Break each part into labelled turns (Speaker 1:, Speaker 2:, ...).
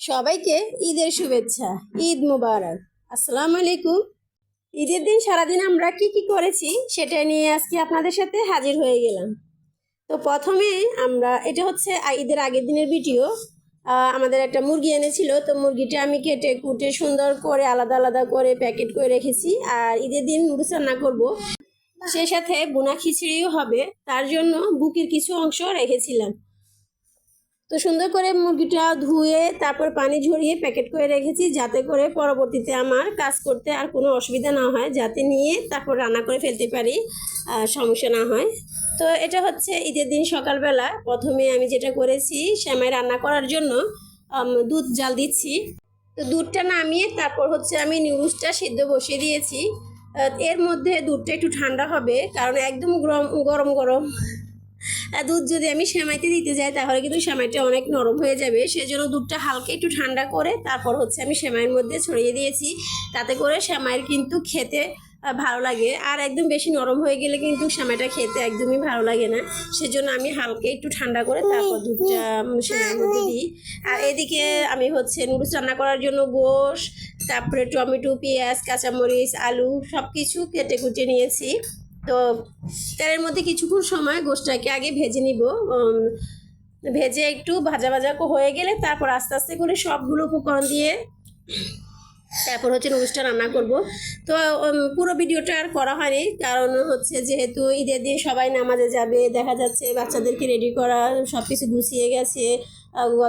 Speaker 1: সবাইকে ঈদের শুভেচ্ছা, ঈদ মুবারক। আসসালামু আলাইকুম। ঈদের দিন সারাদিন আমরা কি কি করেছি সেটা নিয়ে আজকে আপনাদের সাথে হাজির হয়ে গেলাম। তো প্রথমে আমরা, এটা হচ্ছে ঈদের আগের দিনের ভিডিও। আমাদের একটা মুরগি এনেছিল, তো মুরগিটা আমি কেটে কুটে সুন্দর করে আলাদা আলাদা করে প্যাকেট করে রেখেছি, আর ঈদের দিন নুডলস রান্না করব। সে সাথে বোনা খিচুড়িও হবে, তার জন্য বুকের কিছু অংশ রেখেছিলাম। তো সুন্দর করে মুরগিটা ধুয়ে তারপর পানি ঝরিয়ে প্যাকেট করে রেখেছি যাতে করে পরবর্তীতে আমার কাজ করতে আর কোনো অসুবিধা না হয়, যাতে নিয়ে তারপর রান্না করে ফেলতে পারি সমস্যা না হয়। তো এটা হচ্ছে ঈদের দিন সকালবেলা প্রথমে আমি যেটা করেছি, সেমাই রান্না করার জন্য দুধ জাল দিচ্ছি। তো দুধটা নামিয়ে তারপর হচ্ছে আমি নিউজটা সিদ্ধ বসিয়ে দিয়েছি। এর মধ্যে দুধটা একটু ঠান্ডা হবে, কারণ একদম গরম গরম গরম। দুধ যদি আমি সেমাইতে দিতে যাই, তাহলে কিন্তু সেমাইটা অনেক নরম হয়ে যাবে। সেজন্য দুধটা হালকা একটু ঠান্ডা করে তারপর হচ্ছে আমি সেমাইয়ের মধ্যে ছড়িয়ে দিয়েছি। তাতে করে সেমাইয়ের কিন্তু খেতে ভালো লাগে। আর একদম বেশি নরম হয়ে গেলে কিন্তু সেমাইটা খেতে একদমই ভালো লাগে না। সেজন্য আমি হালকা একটু ঠান্ডা করে তারপর দুধটা সেমাইয়ের মধ্যে দিই। আর এদিকে আমি হচ্ছে নুডলস রান্না করার জন্য গোশ, তারপরে টমেটো, পেঁয়াজ, কাঁচামরিচ, আলু সব কিছু কেটে কুটে নিয়েছি। তো তেলের মধ্যে কিছুক্ষণ সময় গোশটাকে আগে ভেজে নিব ভেজে একটু ভাজা ভাজা হয়ে গেলে তারপর আস্তে আস্তে করে সবগুলো উপকরণ দিয়ে তারপর হচ্ছে নুডলসটা রান্না করব। তো পুরো ভিডিওটা আর করা হয়নি, কারণ হচ্ছে যেহেতু ঈদের দিন সবাই নামাজে যাবে, দেখা যাচ্ছে বাচ্চাদেরকে রেডি করা সব কিছু গুছিয়ে গেছে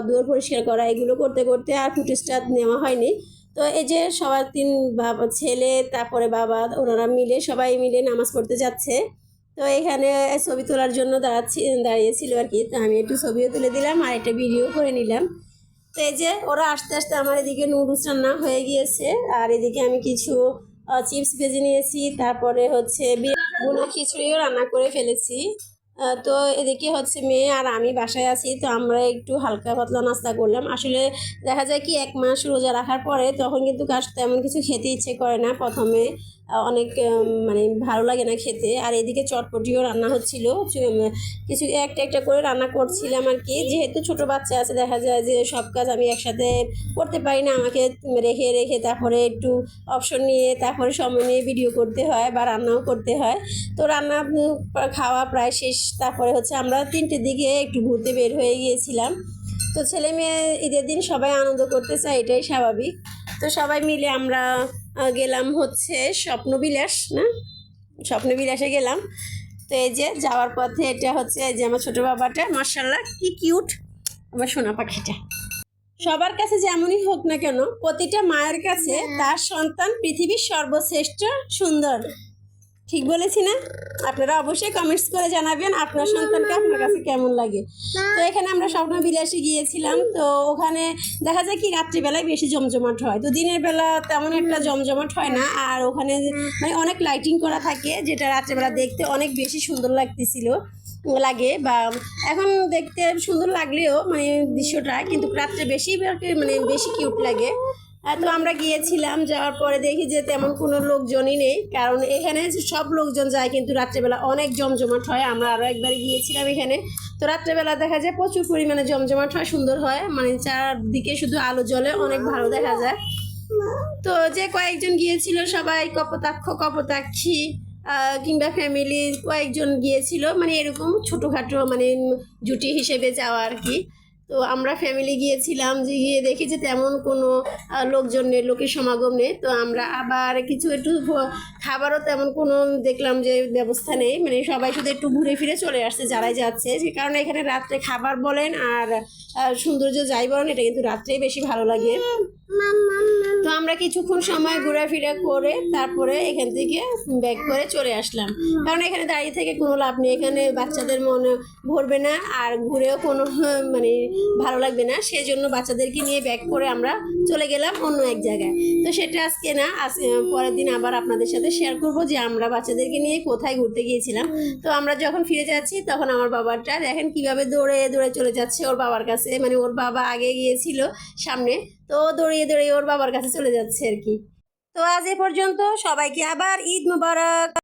Speaker 1: দুয়ার পরিষ্কার করা, এগুলো করতে করতে আর ফুটেজটা নেওয়া হয়নি। তো এই যে সবার তিন বাবা, ছেলে, তারপরে বাবা, ওনারা মিলে, সবাই মিলে নামাজ পড়তে যাচ্ছে। তো এখানে ছবি তোলার জন্য দাঁড়াচ্ছি দাঁড়িয়েছিল আর কি। তো আমি একটু ছবিও তুলে দিলাম আর একটা ভিডিও করে নিলাম। তো এই যে ওরা আস্তে আস্তে আমার এদিকে নুডলস রান্না হয়ে গিয়েছে। আর এদিকে আমি কিছু চিপস ভেজে নিয়েছি। তারপরে হচ্ছে বি- খিচুড়িও রান্না করে ফেলেছি। তো এদিকে হচ্ছে মেয়ে আর আমি বাসায় আছি, তো আমরা একটু হালকা পাতলা নাস্তা করলাম। আসলে দেখা যায় কি, এক মাস রোজা রাখার পরে তখন কিন্তু কাজ তেমন কিছু খেতে ইচ্ছে করে না প্রথমে। অনেক মানে ভালো লাগে না খেতে। আর এদিকে চটপটিও রান্না হচ্ছিল। কিছু একটা একটা করে রান্না করছিলাম আর কি। যেহেতু ছোট বাচ্চা আছে, দেখা যায় যে সব কাজ আমি একসাথে করতে পারি না। আমাকে রেখে রেখে তারপরে একটু অপশন নিয়ে, তারপরে সময় নিয়ে ভিডিও করতে হয় বা রান্নাও করতে হয়। তো রান্না খাওয়া প্রায় শেষ। তারপরে হচ্ছে আমরা তিনটের দিকে একটু ঘুরতে বের হয়ে গিয়েছিলাম। তো ছেলে মেয়ে ঈদের দিন সবাই আনন্দ করতে চায়, এটাই স্বাভাবিক। তো সবাই মিলে আমরা গেলাম হচ্ছে স্বপ্নবিলাস না? স্বপ্নবিলাসে গেলাম। তো এই যে যাওয়ার পথে এটা হচ্ছে এই যে আমার ছোটো বাবাটা মার্শাল্লাহ কি কিউট আমার সোনা পাখিটা। সবার কাছে যেমনই হোক না কেন প্রতিটা মায়ের কাছে তার সন্তান পৃথিবীর সর্বশ্রেষ্ঠ সুন্দর। ঠিক বলেছি না? আপনারা অবশ্যই কমেন্টস করে জানাবেন আপনার সন্তানকে আপনার কাছে কেমন লাগে। তো এখানে আমরা স্বপ্ন বিলাসে গিয়েছিলাম। তো ওখানে দেখা যায় কি রাত্রিবেলায় বেশি জমজমাট হয়। তো দিনের বেলা তেমন একটা জমজমাট হয় না। আর ওখানে মানে অনেক লাইটিং করা থাকে যেটা রাত্রেবেলা দেখতে অনেক বেশি সুন্দর লাগতেছিল লাগে বা এখন দেখতে সুন্দর লাগলেও মানে দৃশ্যটা কিন্তু রাত্রে বেশি মানে বেশি কিউট লাগে। তো আমরা গিয়েছিলাম, যাওয়ার পরে দেখি যে তেমন কোনো লোকজনই নেই। কারণ এখানে সব লোকজন যায় কিন্তু রাত্রেবেলা অনেক জমজমাট হয়। আমরা আরও একবার গিয়েছিলাম এখানে। তো রাত্রেবেলা দেখা যায় প্রচুর পরিমাণে জমজমাট হয়, সুন্দর হয়। মানে চারদিকে শুধু আলো জ্বলে, অনেক ভালো দেখা যায়। তো যে কয়েকজন গিয়েছিল সবাই, কপোতাক্ষ, কপোতাক্ষী কিংবা ফ্যামিলি কয়েকজন গিয়েছিল। মানে এরকম ছোটোখাটো মানে জুটি হিসেবে যাওয়া আর কি। তো আমরা ফ্যামিলি গিয়েছিলাম, যে গিয়ে দেখি যে তেমন কোনো লোকজন নেই লোকের সমাগম নেই। তো আমরা আবার কিছু একটু খাবারও তেমন কোনো দেখলাম যে ব্যবস্থা নেই। মানে সবাই শুধু একটু ঘুরে ফিরে চলে আসছে, যারাই যাচ্ছে। সে কারণে এখানে রাত্রে খাবার বলেন আর সৌন্দর্য যাই বলেন, এটা কিন্তু রাত্রেই বেশি ভালো লাগে। তো আমরা কিছুক্ষণ সময় ঘোরাফেরা করে তারপরে এখান থেকে ব্যাক করে চলে আসলাম। কারণ এখানে দাঁড়িয়ে থেকে কোনো লাভ নেই। এখানে বাচ্চাদের মনে ভরবে না। আর ঘুরেও কোনো মানে ভালো লাগবে না। সেই জন্য বাচ্চাদেরকে নিয়ে ব্যাক করে আমরা চলে গেলাম অন্য এক জায়গায়। তো সেটা আজকে না, আজ পরের দিন আবার আপনাদের সাথে শেয়ার করব যে আমরা বাচ্চাদেরকে নিয়ে কোথায় ঘুরতে গিয়েছিলাম। তো আমরা যখন ফিরে যাচ্ছি, তখন আমার বাবারটা দেখেন কীভাবে দৌড়ে দৌড়ে চলে যাচ্ছে ওর বাবার কাছে। মানে ওর বাবা আগে গিয়েছিল সামনে, তো দৌড়িয়ে দৌড়িয়ে ওর বাবার কাছে চলে যাচ্ছে আর কি। তো আজ এ পর্যন্ত সবাইকে আবার ঈদ মুবারক।